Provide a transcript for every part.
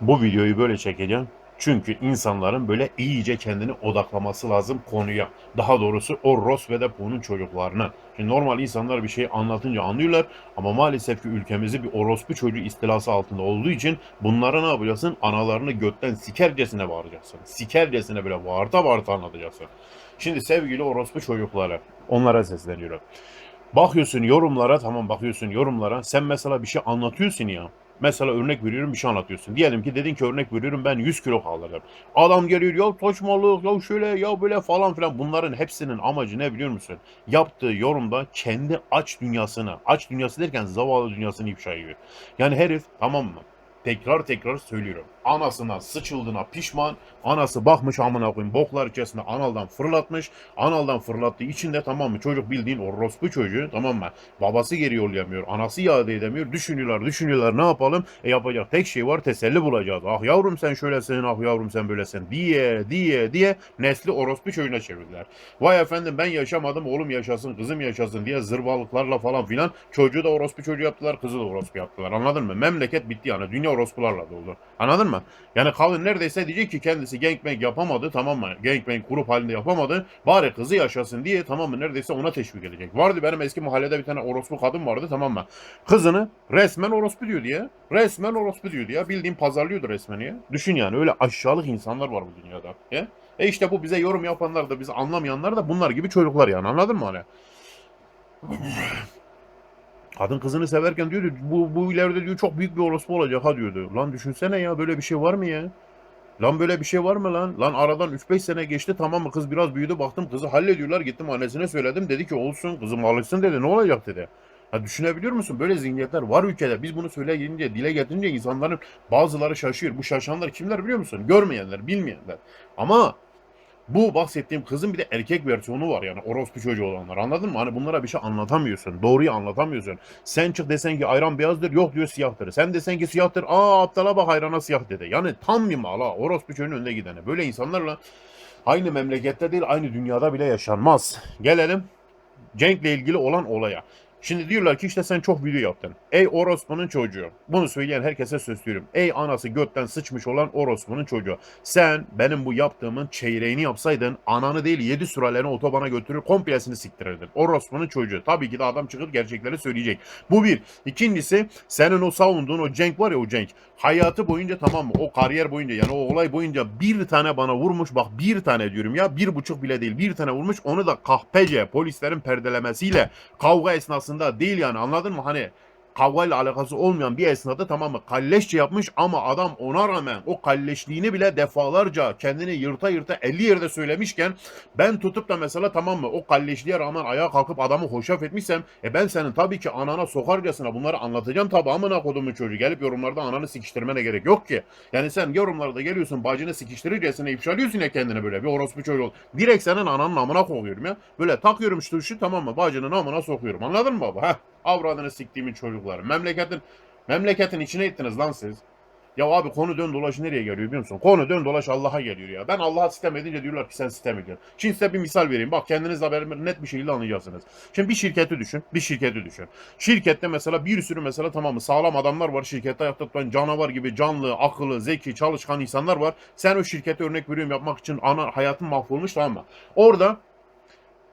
Bu videoyu böyle çekeceğim. Çünkü insanların böyle iyice kendini odaklaması lazım konuya. Daha doğrusu o Ross ve de bunun çocuklarına. Şimdi normal insanlar bir şey anlatınca anlıyorlar ama maalesef ki ülkemizi bir orospu çocuğu istilası altında olduğu için bunlara ne yapacaksın? Analarını götten sikercesine bağıracaksın. Sikercesine böyle bağırta bağırta anlatacaksın. Şimdi sevgili orospu çocukları onlara sesleniyorum. Bakıyorsun yorumlara tamam bakıyorsun yorumlara sen mesela bir şey anlatıyorsun ya. Mesela örnek veriyorum bir şey anlatıyorsun. Diyelim ki dedin ki örnek veriyorum ben 100 kilo kaldırdım. Adam geliyor ya saçmalık ya şöyle ya böyle falan filan. Bunların hepsinin amacı ne biliyor musun? Yaptığı yorumda kendi aç dünyasını, aç dünyası derken zavallı dünyasını ifşa ediyor. Yani herif tamam mı? Tekrar tekrar söylüyorum. Anasına sıçıldığına pişman. Anası bakmış amına koyayım boklar içerisinde analdan fırlatmış. Analdan fırlattığı için de tamam mı? Çocuk bildiğin orospu çocuğu tamam mı? Babası geri yollayamıyor. Anası iade edemiyor. Düşünüyorlar düşünüyorlar ne yapalım? E yapacak tek şey var teselli bulacağız. Ah yavrum sen şöylesin ah yavrum sen böylesin diye diye diye nesli orospu çocuğuna çevirdiler. Vay efendim ben yaşamadım oğlum yaşasın kızım yaşasın diye zırvalıklarla falan filan çocuğu da orospu çocuğu yaptılar kızı da orospu yaptılar anladın mı? Memleket bitti yani dünya orospularla doldu anladın mı? Yani Kalın neredeyse diyecek ki kendisi gangbang yapamadı tamam mı? Gangbang grup halinde yapamadı. Bari kızı yaşasın diye tamam mı? Neredeyse ona teşvik edecek. Vardı benim eski mahallede bir tane orospu kadın vardı tamam mı? Kızını resmen orospu diyordu ya. Resmen orospu diyordu ya. Bildiğin pazarlıyordu resmen ya. Düşün yani öyle aşağılık insanlar var bu dünyada. Ya? E işte bu bize yorum yapanlar da bizi anlamayanlar da bunlar gibi çocuklar yani anladın mı hani? Kadın kızını severken diyordu bu, bu ileride diyor çok büyük bir orospu olacak ha diyordu. Lan düşünsene ya böyle bir şey var mı ya? Lan böyle bir şey var mı lan? Lan aradan 3-5 sene geçti tamam mı kız biraz büyüdü baktım kızı hallediyorlar gittim annesine söyledim dedi ki olsun kızım alışsın dedi ne olacak dedi. Ha düşünebiliyor musun? Böyle zihniyetler var ülkede. Biz bunu söyleyince, dile getirince insanların bazıları şaşıyor. Bu şaşanlar kimler biliyor musun? Görmeyenler, bilmeyenler. Ama bu bahsettiğim kızın bir de erkek versiyonu var yani orospu çocuğu olanlar anladın mı? Hani bunlara bir şey anlatamıyorsun. Doğruyu anlatamıyorsun. Sen çık desen ki ayran beyazdır yok diyor siyahtır. Sen desen ki siyahtır aa aptala bak ayrana siyah dedi. Yani tam bir mal ha orospu çocuğun önüne gidene. Böyle insanlarla aynı memlekette değil aynı dünyada bile yaşanmaz. Gelelim Cenk'le ilgili olan olaya. Şimdi diyorlar ki işte sen çok video yaptın. Ey orospunun çocuğu. Bunu söyleyen herkese söylüyorum. Ey anası götten sıçmış olan orospunun çocuğu. Sen benim bu yaptığımın çeyreğini yapsaydın ananı değil yedi sürelerini otobana götürür komplesini siktirirdin. Orospunun çocuğu. Tabii ki de adam çıkıp gerçekleri söyleyecek. Bu bir. İkincisi senin o savunduğun o Cenk var ya o Cenk. Hayatı boyunca tamam mı? O kariyer boyunca yani o olay boyunca bir tane bana vurmuş. Bak bir tane diyorum ya. Bir buçuk bile değil. Bir tane vurmuş. Onu da kahpece polislerin perdelemesiyle kavga esnasında değil yani anladın mı? Hani kavgayla alakası olmayan bir esnada tamam mı kalleşçe yapmış ama adam ona rağmen o kalleşliğini bile defalarca kendini yırta yırta 50 yerde söylemişken ben tutup da mesela tamam mı o kalleşliğe rağmen ayağa kalkıp adamı hoşaf etmişsem e ben senin tabii ki anana sokarcasına bunları anlatacağım tabi amına kodumun çocuğu gelip yorumlarda ananı sikiştirmene gerek yok ki. Yani sen yorumlarda geliyorsun bacını sikiştirircesine ifşalıyorsun ya kendine böyle bir orospu çocuğu. Direkt senin ananın amına koyuyorum ya. Böyle takıyorum şu şu tamam mı bacının amına sokuyorum anladın mı baba? Heh. Avradını siktiğimin çocukları. Memleketin memleketin içine ettiniz lan siz. Ya abi konu dön dolaş nereye geliyor biliyor musun? Konu dön dolaş Allah'a geliyor ya. Ben Allah'a sistem edince diyorlar ki sen sistem ediyorsun. Şimdi size bir misal vereyim. Bak kendiniz haber net bir şekilde anlayacaksınız. Şimdi bir şirketi düşün. Bir şirketi düşün. Şirkette mesela bir sürü mesela tamam mı sağlam adamlar var. Şirkette ayakta tutan canavar gibi canlı, akıllı, zeki, çalışkan insanlar var. Sen o şirkete örnek veriyorum yapmak için ana hayatın mahvolmuş tamam mı? Orada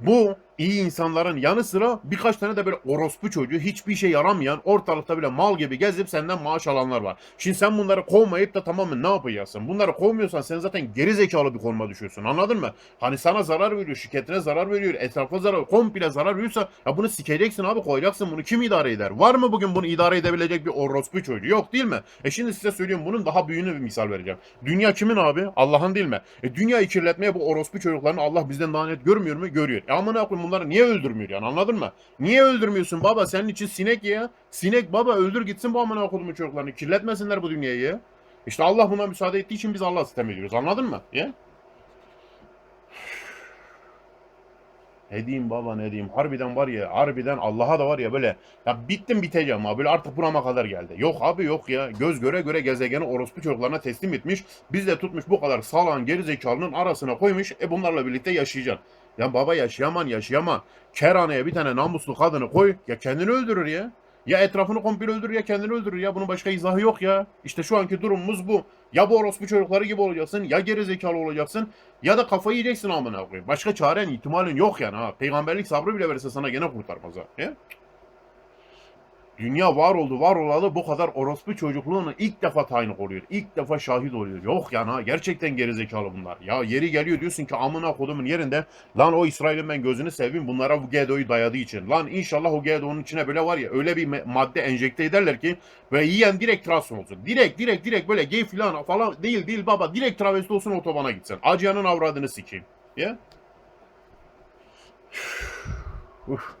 bu iyi insanların yanı sıra birkaç tane de böyle orospu çocuğu hiçbir şey yaramayan ortalıkta bile mal gibi gezip senden maaş alanlar var. Şimdi sen bunları kovmayıp da tamamen ne yapacaksın? Bunları kovmuyorsan sen zaten geri zekalı bir konuma düşüyorsun anladın mı? Hani sana zarar veriyor, şirketine zarar veriyor, etrafa zarar, komple zarar veriyorsa ya bunu sikeceksin abi koyacaksın bunu kim idare eder? Var mı bugün bunu idare edebilecek bir orospu çocuğu? Yok değil mi? E şimdi size söylüyorum bunun daha büyüğünü bir misal vereceğim. Dünya kimin abi? Allah'ın değil mi? E dünyayı kirletmeye bu orospu çocuklarını Allah bizden daha net görmüyor mu? Görüyor. E amına koyayım bunları niye öldürmüyor yani anladın mı? Niye öldürmüyorsun baba senin için sinek ya. Sinek baba öldür gitsin bu amına koyduğum çocuklarını kirletmesinler bu dünyayı ya. İşte Allah buna müsaade ettiği için biz Allah sistem ediyoruz anladın mı? Ya? Ne diyeyim baba ne diyeyim harbiden var ya harbiden Allah'a da var ya böyle ya bittim biteceğim abi böyle artık burama kadar geldi. Yok abi yok ya göz göre göre gezegeni orospu çocuklarına teslim etmiş. Biz de tutmuş bu kadar salan gerizekalının arasına koymuş e bunlarla birlikte yaşayacaksın. Ya baba yaşayaman yaşayama. Kerhaneye bir tane namuslu kadını koy ya kendini öldürür ya. Ya etrafını komple öldürür ya kendini öldürür ya. Bunun başka izahı yok ya. İşte şu anki durumumuz bu. Ya bu orospu çocukları gibi olacaksın ya geri zekalı olacaksın ya da kafayı yiyeceksin amına koyayım. Başka çaren ihtimalin yok yani ha. Peygamberlik sabrı bile verirse sana gene kurtarmaz ha. Ya? Dünya var oldu, var olalı bu kadar orospu çocukluğuna ilk defa tayin oluyor. İlk defa şahit oluyor. Yok yani ha gerçekten gerizekalı bunlar. Ya yeri geliyor diyorsun ki amına kodumun yerinde lan o İsrail'in ben gözünü seveyim bunlara bu GDO'yu dayadığı için. Lan inşallah o GDO'nun içine böyle var ya öyle bir madde enjekte ederler ki ve yiyen direkt trans olsun. Direkt direkt direkt böyle gay falan falan değil değil baba direkt travesti olsun otobana gitsin. Acıyanın avradını sikeyim. Ya? Uf.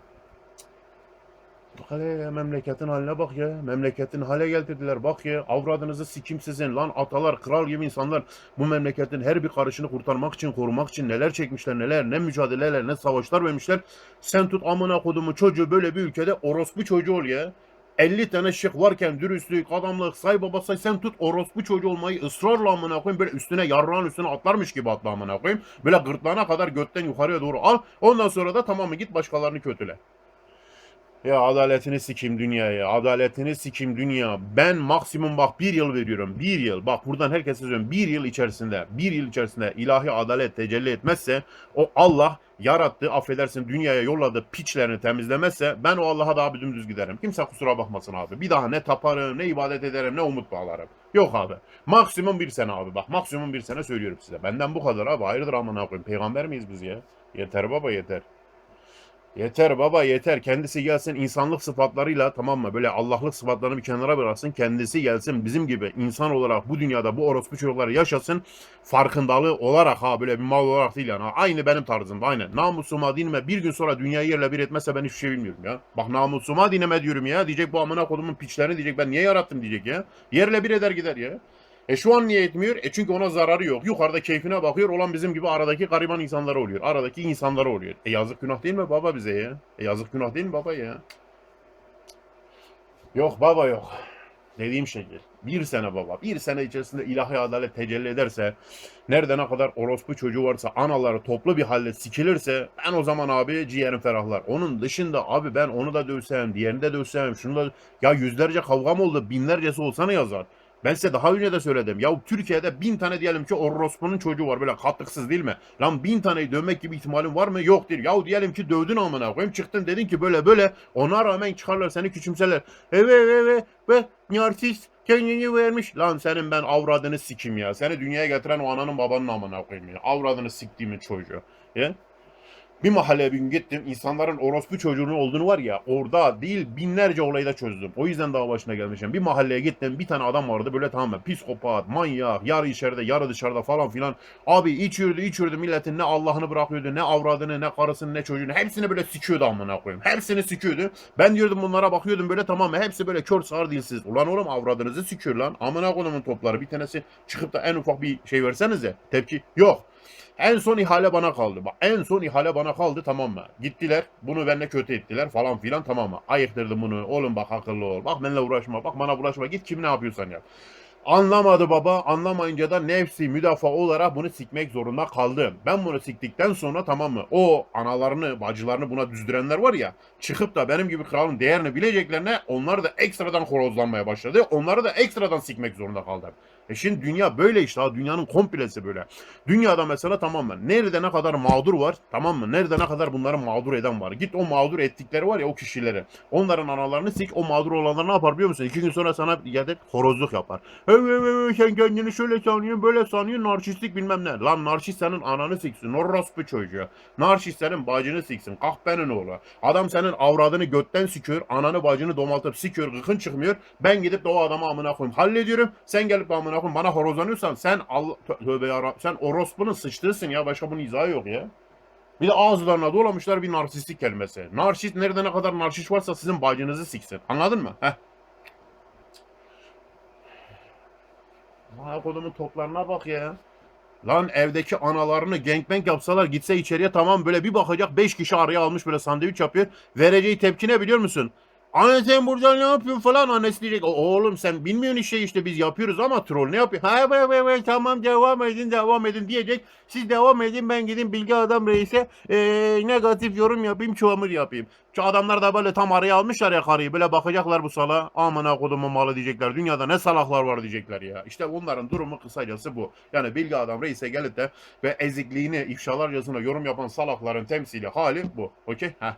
Hele memleketin haline bak ya. Memleketin hale getirdiler bak ya. Avradınızı sikim sizin lan atalar kral gibi insanlar bu memleketin her bir karışını kurtarmak için korumak için neler çekmişler neler ne mücadeleler ne savaşlar vermişler. Sen tut amına kodumu çocuğu böyle bir ülkede orospu çocuğu ol ya. 50 tane şık varken dürüstlük, adamlık, say baba say sen tut orospu çocuğu olmayı ısrarla amına koyayım böyle üstüne yarrağın üstüne atlarmış gibi atla amına koyayım. Böyle gırtlağına kadar götten yukarıya doğru al. Ondan sonra da tamam mı git başkalarını kötüle. Ya adaletini sikim dünya ya. Adaletini sikim dünya. Ben maksimum bak bir yıl veriyorum. Bir yıl. Bak buradan herkese söylüyorum. Bir yıl içerisinde. Bir yıl içerisinde ilahi adalet tecelli etmezse o Allah yarattı affedersin dünyaya yolladığı piçlerini temizlemezse ben o Allah'a daha bir dümdüz giderim. Kimse kusura bakmasın abi. Bir daha ne taparım ne ibadet ederim ne umut bağlarım. Yok abi. Maksimum bir sene abi bak. Maksimum bir sene söylüyorum size. Benden bu kadar abi. Hayırdır amına koyayım. Peygamber miyiz biz ya? Yeter baba yeter. Yeter baba yeter. Kendisi gelsin insanlık sıfatlarıyla tamam mı? Böyle Allah'lık sıfatlarını bir kenara bıraksın. Kendisi gelsin bizim gibi insan olarak bu dünyada bu orospu çocukları yaşasın. Farkındalığı olarak ha böyle bir mal olarak değil yani. Ha, aynı benim tarzımda aynen. Namusuma dinime bir gün sonra dünyayı yerle bir etmezse ben hiçbir şey bilmiyorum ya. Bak namusuma dinime diyorum ya. Diyecek bu amına kodumun piçlerini diyecek ben niye yarattım diyecek ya. Yerle bir eder gider ya. E şu an niye etmiyor? E çünkü ona zararı yok. Yukarıda keyfine bakıyor. Olan bizim gibi aradaki gariban insanlara oluyor. Aradaki insanlara oluyor. E yazık günah değil mi baba bize ya? E yazık günah değil mi baba ya? Yok baba yok. Dediğim şekil. Bir sene baba. Bir sene içerisinde ilahi adalet tecelli ederse nerede ne kadar orospu çocuğu varsa anaları toplu bir halde sikilirse ben o zaman abi ciğerim ferahlar. Onun dışında abi ben onu da dövsem, diğerini de dövsem, şunu da ya yüzlerce kavgam oldu, binlercesi olsa ne yazar? Ben size daha önce de söyledim. Ya Türkiye'de bin tane diyelim ki orospunun çocuğu var böyle katıksız değil mi? Lan bin taneyi dövmek gibi ihtimalin var mı? Yok değil. Ya diyelim ki dövdün amına koyayım çıktın dedin ki böyle böyle ona rağmen çıkarlar seni küçümserler. Evet evet evet ve artist kendini vermiş. Lan senin ben avradını sikim ya. Seni dünyaya getiren o ananın babanın amına koyayım ya. Avradını siktiğimin çocuğu. Ya? Bir mahalleye bir gün gittim. insanların orospu çocuğunun olduğunu var ya orada değil binlerce olayı da çözdüm. O yüzden daha başına gelmişim. Bir mahalleye gittim. Bir tane adam vardı böyle tamamen psikopat, manyak, yarı içeride, yarı dışarıda falan filan. Abi içiyordu, içiyordu milletin ne Allah'ını bırakıyordu, ne avradını, ne karısını, ne çocuğunu. Hepsini böyle sikiyordu amına koyayım. Hepsini sikiyordu. Ben diyordum bunlara bakıyordum böyle tamamen hepsi böyle kör sağır dilsiz. Ulan oğlum avradınızı sikiyor lan. Amına koyduğumun topları. Bir tanesi çıkıp da en ufak bir şey versenize. Tepki yok. En son ihale bana kaldı. Bak en son ihale bana kaldı tamam mı? Gittiler bunu benimle kötü ettiler falan filan tamam mı? Ayıktırdım bunu. Oğlum bak akıllı ol. Bak benimle uğraşma. Bak bana bulaşma. Git kim ne yapıyorsan yap. Anlamadı baba. Anlamayınca da nefsi müdafaa olarak bunu sikmek zorunda kaldım. Ben bunu siktikten sonra tamam mı? O analarını, bacılarını buna düzdürenler var ya. Çıkıp da benim gibi kralın değerini bileceklerine onlar da ekstradan horozlanmaya başladı. Onları da ekstradan sikmek zorunda kaldım. E şimdi dünya böyle işte dünyanın komplesi böyle. Dünyada mesela tamam mı? Nerede ne kadar mağdur var tamam mı? Nerede ne kadar bunları mağdur eden var. Git o mağdur ettikleri var ya o kişileri. Onların analarını sik o mağdur olanlar ne yapar biliyor musun? İki gün sonra sana gelip horozluk yapar. Sen kendini şöyle sanıyorsun böyle sanıyorsun narsistlik bilmem ne. Lan narsist senin ananı siksin. Orospu çocuğu. Narsist senin bacını siksin. Kahpenin oğlu. Adam senin avradını götten sikiyor. Ananı bacını domaltıp sikiyor. Gıkın çıkmıyor. Ben gidip de o adamı amına koyayım. Hallediyorum. Sen gelip amına koyayım bana horozlanıyorsan sen Allah tövbe yarabbim. Sen orospunun sıçtığısın ya. Başka bunun izahı yok ya. Bir de ağızlarına dolamışlar bir narsistlik kelimesi. Narsist nerede ne kadar narsist varsa sizin bacınızı siksin. Anladın mı? Heh. Vay kodumun toplarına bak ya. Lan evdeki analarını gangbang yapsalar gitse içeriye tamam böyle bir bakacak 5 kişi araya almış böyle sandviç yapıyor. Vereceği tepki ne biliyor musun? Anne sen burada ne yapıyorsun falan annesi diyecek. "O- Oğlum sen bilmiyorsun işte işte biz yapıyoruz ama troll ne yapıyor? Ha be be tamam devam edin devam edin diyecek. Siz devam edin ben gidin Bilge Adam Reis'e eee, negatif yorum yapayım çuamır yapayım. Şu adamlar da böyle tam araya almışlar ya karıyı böyle bakacaklar bu sala. Amına kodumun malı diyecekler. Dünyada ne salaklar var diyecekler ya. İşte bunların durumu kısacası bu. Yani Bilge Adam Reis'e gelip de ve ezikliğini ifşalarcasına yorum yapan salakların temsili hali bu. Okey? Heh.